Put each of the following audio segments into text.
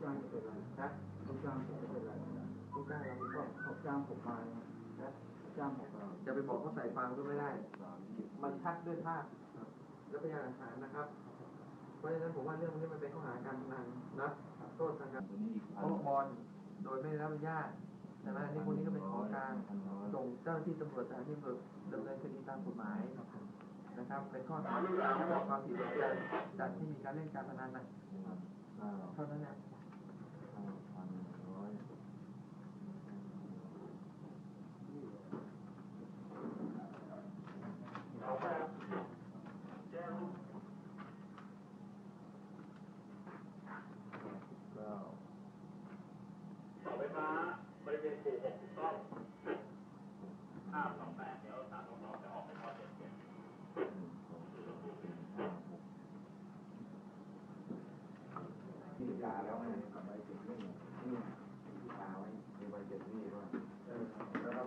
ได้เป็นไราก็เขาจ้างผมมานะจ้างผมจะไปบอกเขาใส่ฟางก็ไม่ได้ มันชัดด้วยภาพและพยานหลักฐานนะครับ เพราะฉะนั้นผมว่าเรื่องนี้มันเป็นข้อหาการพนันนะโทษทางการตัวนี้อีกพัโต๊ะบอลโดยไม่ได้รับอนุญาตใช่ไหมอันนี้คนนี้ก็เป็นของกลางส่งเจ้าหน้าที่ตำรวจสถานีตำรวจดำเนินคดีตามกฎหมายนะครับ เป็นข้อหาที่ทำความผิดเกี่ยวกับจัดที่มีการเล่นการพนันนะเก้าเท่านั้นนะ บริเวณปูหกถูกต้องห้าสองแปดเดี๋ยวสามสองสองจะออกไปทอดเจ็ดเจ็ด หนึ่งสองสามสี่ห้าหก ที่กาแล้วไงกับใบเสร็จนี่นี่ที่กาไว้มีใบเจ็ดนี่ด้วยเออแล้วเรา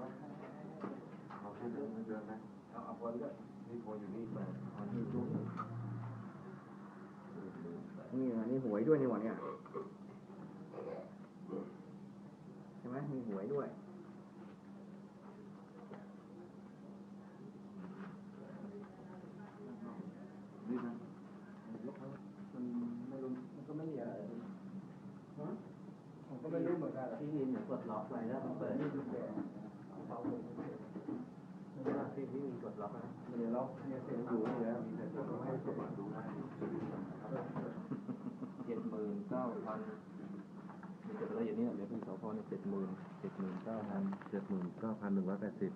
เอาแค่เดิมไม่เดินนะเอาเอาคนก็นี่พออยู่นี่ไปดพันนี่จุ๊บนี่นะนี่หวยด้วยนี่หว่าเนี่ยใช่ไหมมีหวยด้วย ไม่รู้เหมือนกันที่นี่เนี่ยกดล็อกไว้แล้วมันเปิดนี่ดูแกเขาเวลาที่ที่มีกดล็อกนะมันจะล็อกเนี่ยเซ็นอยู่นี่แล้วมีแต่กดให้กดมาดูได้เจ็ดหมื่นเก้าพันมีแต่รายละเอียดนี้เหลือเป็นสพเนี่ยเจ็ดหมื่นเจ็ดหมื่นเก้าพันเจ็ดหมื่นเก้าพันหนึ่งร้อยแปดสิบ